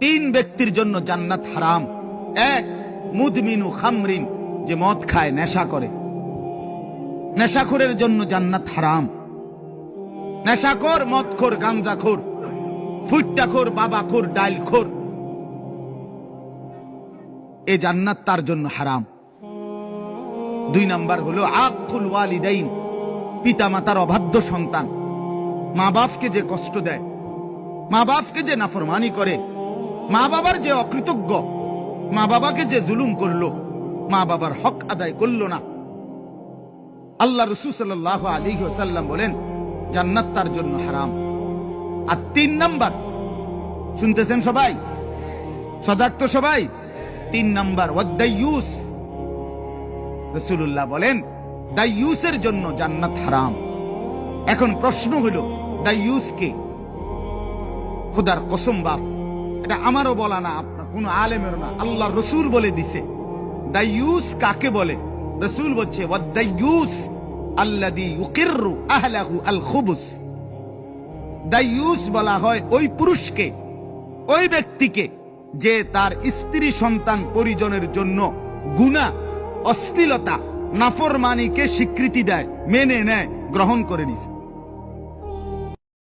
তিন ব্যক্তির জন্য জান্নাত হারাম। এক, মুদমিনু খামরিন, যে মদ খায়, নেশা করে। নেশাখোরের জন্য জান্নাত হারাম। নেশাখোর, মদখোর গাঞ্জাখোর ফুট্টাখোর বাবাখোর, ডাইলখোর। এ জান্নাত তার জন্য হারাম। দুই নাম্বার হলো আকুল ওয়ালিদাইন পিতা মাতার অবাধ্য সন্তান। মা বাপকে যে কষ্ট দেয় মা বাপকে যে নাফরমানি করে মা বাবার যে অকৃতজ্ঞ, মা বাবাকে যে জুলুম করল, মা বাবার হক আদায় করল না। আল্লাহ রসুল সাল্লাহ আলী ওসাল্লাম বলেন, জান্নাত তার জন্য হারাম। আর তিন নাম্বার, শুনতেছেন সবাই? সজাগ তো সবাই? তিন নাম্বার রসুল্লাহ বলেন দাইয়ুসের জন্য জান্নাত হারাম। এখন প্রশ্ন হলো দাইয়ুস কে? খুদার কসম বাপ। এটা আমারও বলা না, আপনার কোন আলেমের না। আল্লাহ রসুল বলে দিছে। কাকে বলে? রসুল বলছে আহলাহু আল খুবুস বলা হয় ওই পুরুষকে, ওই ব্যক্তিকে যে তার স্ত্রী সন্তান পরিজনের জন্য গুণা অশ্লীলতা, নাফরমানিকে স্বীকৃতি দেয়, মেনে নেয়, গ্রহণ করে নিছে।